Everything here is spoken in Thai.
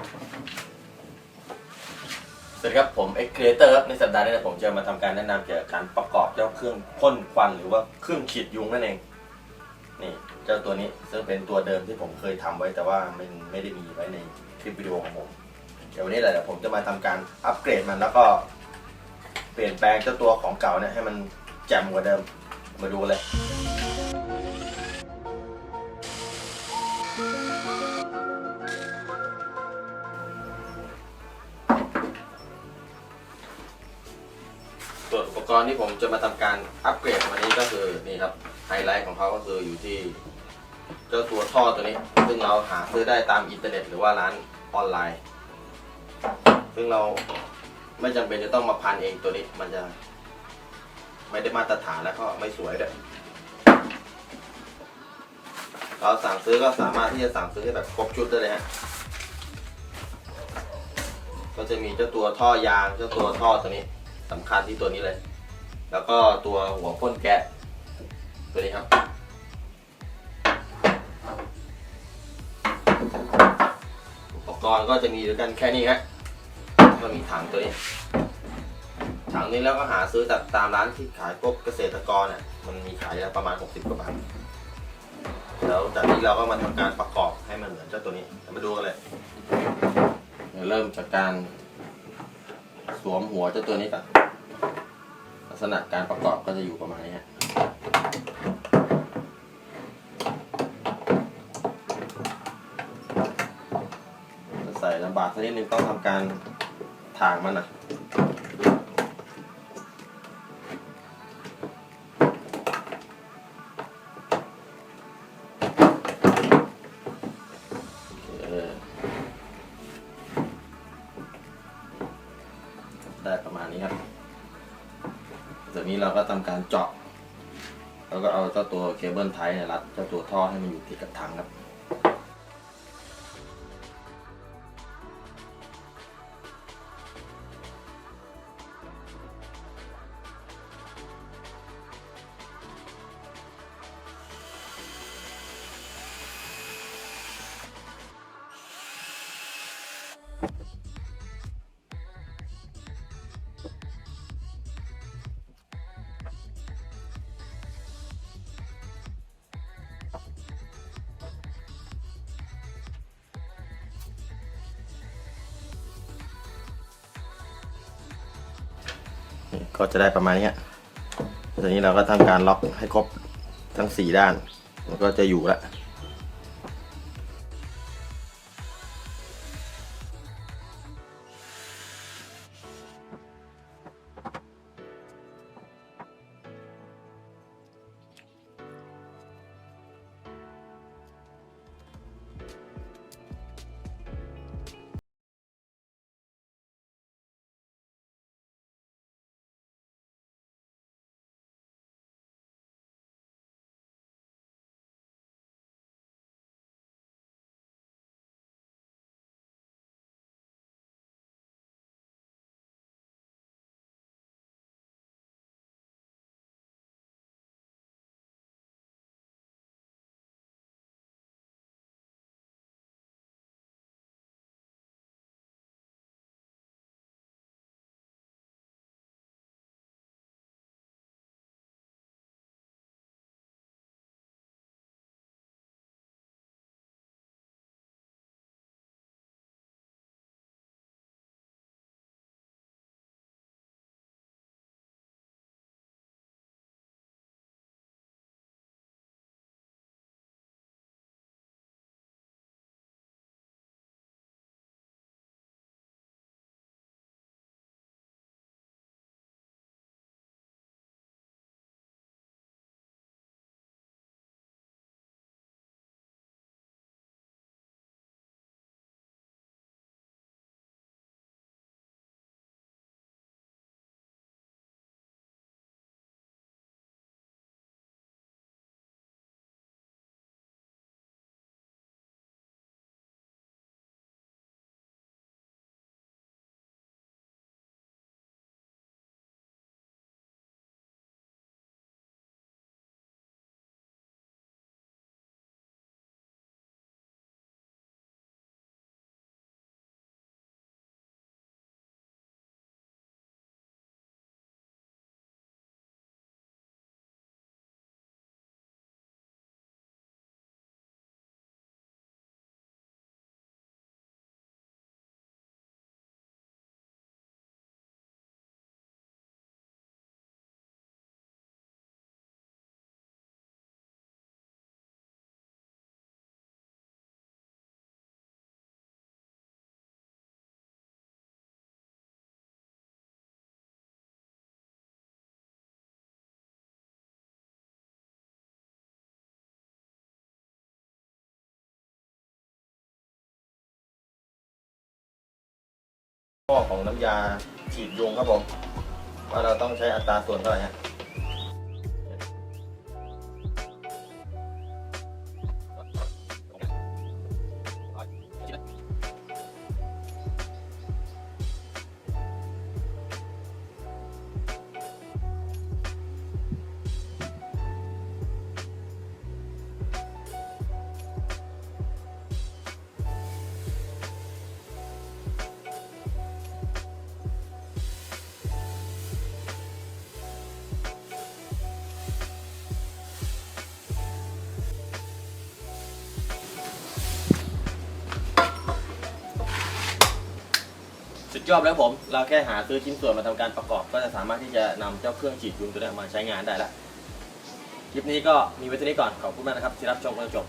สวัสดีครับผมเอ็กเคเตอร์ครับในสัปดาห์นี้ผมจะมาทำการแนะนำเกี่ยวกับการประกอบเจ้าเครื่องพ่นควันหรือว่าเครื่องฉีดยุงนั่นเองนี่เจ้าตัวนี้ซึ่งเป็นตัวเดิมที่ผมเคยทำไว้แต่ว่ามันไม่ได้มีไว้ในคลิปวิดีโอของผมเดี๋ยววันนี้แหละเดี๋ยวผมจะมาทำการอัปเกรดมันแล้วก็เปลี่ยนแปลงเจ้าตัวของเก่าเนี่ยให้มันแจ่มกว่าเดิมมาดูเลย กรณ์ที่ผมจะมาทำการอัปเกรดวันนี้ก็คือนี่ครับไฮไลท์ของเขาก็คืออยู่ที่เจ้าตัวท่อตัวนี้ ซึ่งเราหาซื้อได้ตามอินเทอร์เน็ตหรือว่าร้านออนไลน์ ซึ่งเราไม่จำเป็นจะต้องมาพันเองตัวนี้มันจะ ไม่ได้มาตรฐานแล้วก็ไม่สวยด้วยเราสั่งซื้อก็สามารถที่จะสั่งซื้อให้แบบครบชุดได้เลยฮะก็จะมีเจ้าตัวท่อยางเจ้าตัวท่อตัวนี้สำคัญที่ตัวนี้เลย แล้วก็ตัวหัวพ่นแก๊สตัวนี้ครับ อุปกรณ์ก็จะมีด้วยกันแค่นี้ฮะก็มีถังตัวนี้ ถังนี้แล้วก็หาซื้อจากตามร้านที่ขายพวกเกษตรกรอะ มันมีขายอยู่ประมาณ 60กว่าบาท แล้วจากนี้เราก็มาทำการประกอบให้มันเหมือนเจ้าตัวนี้ มาดูกันเลย เริ่มจากการสวมหัวเจ้าตัวนี้ก่อน ษณะการประกอบก็จะอยู่ประมาณนี้ฮะจะใส่ลำบากสักนิดนึงต้องทำการถางมันนะได้ประมาณนี้ครับ จากนี้เราก็ทำการเจาะ แล้วก็เอาเจ้าตัวเคเบิลไทเนี่ยรัดเจ้าตัวท่อให้มันอยู่ติดกับถังครับ ก็จะได้ประมาณนี้ตอนนี้เราก็ทำการล็อกให้ครบทั้งสี่ด้าน มันก็จะอยู่แล้ว ข้อของน้ำยาฉีดยุงครับผมว่าเราต้องใช้อัตราส่วนเท่าไหร่ฮะ ยอดแล้วผม เราแค่หาซื้อชิ้นส่วนมาทำการประกอบ ก็จะสามารถที่จะนำเจ้าเครื่องฉีดยุงตัวนี้มาใช้งานได้แล้วคลิปนี้ก็มีไว้เท่านี้ก่อนขอบคุณมากนะครับที่รับชมจนจบ